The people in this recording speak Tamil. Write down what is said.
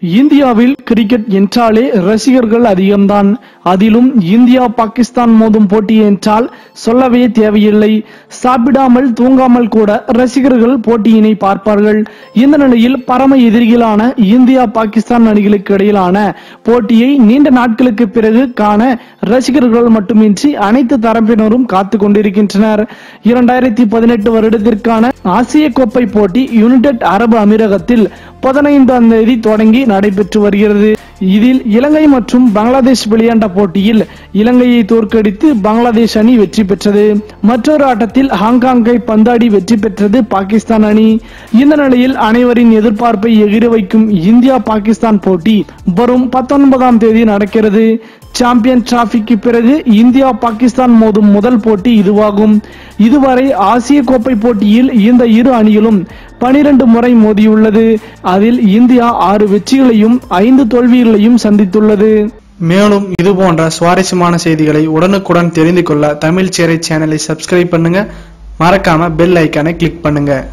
இந்தியாவில் கிரிக்கெட் என்றாலே ரசிகர்கள் அதிகம்தான். அதிலும் இந்தியா பாகிஸ்தான் மோதும் போட்டி என்றால் சொல்லவே தேவையில்லை. சாப்பிடாமல் தூங்காமல் கூட ரசிகர்கள் போட்டியினை பார்ப்பார்கள். இந்த நிலையில் பரம எதிரிகளான இந்தியா பாகிஸ்தான் அணிகளுக்கு இடையிலான போட்டியை நீண்ட நாட்களுக்கு பிறகு காண ரசிகர்கள் மட்டுமின்றி அனைத்து தரப்பினரும் காத்து கொண்டிருக்கின்றனர். இரண்டாயிரத்தி பதினெட்டு வருடத்திற்கான ஆசிய கோப்பை போட்டி யுனைடெட் அரபு அமீரகத்தில் பதினைந்தாம் தேதி தொடங்கி நடைபெற்று வருகிறது. இதில் இலங்கை மற்றும் பங்களாதேஷ் விளையாண்ட போட்டியில் இலங்கையை தோற்கடித்து பங்களாதேஷ் அணி வெற்றி பெற்றது. மற்றொரு ஆட்டத்தில் ஹாங்காங்கை பந்தாடி வெற்றி பெற்றது பாகிஸ்தான் அணி. இந்த நிலையில் அனைவரின் எதிர்பார்ப்பை எகிர வைக்கும் இந்தியா பாகிஸ்தான் போட்டி வரும் பத்தொன்பதாம் தேதி நடக்கிறது. சாம்பியன் டிராபிக்கு பிறகு இந்தியா பாகிஸ்தான் மோதும் முதல் போட்டி இதுவாகும். இதுவரை ஆசிய கோப்பை போட்டியில் இந்த இரு அணிகளும் பனிரெண்டு முறை மோதியுள்ளது. அதில் இந்தியா ஆறு வெற்றிகளையும் ஐந்து தோல்விகளையும் சந்தித்துள்ளது. மேலும் இது போன்ற சுவாரஸ்யமான செய்திகளை உடனுக்குடன் தெரிந்து கொள்ள தமிழ் சேரை சேனலை சப்ஸ்கிரைப் பண்ணுங்க. மறக்காம பெல் ஐக்கானை கிளிக் பண்ணுங்க.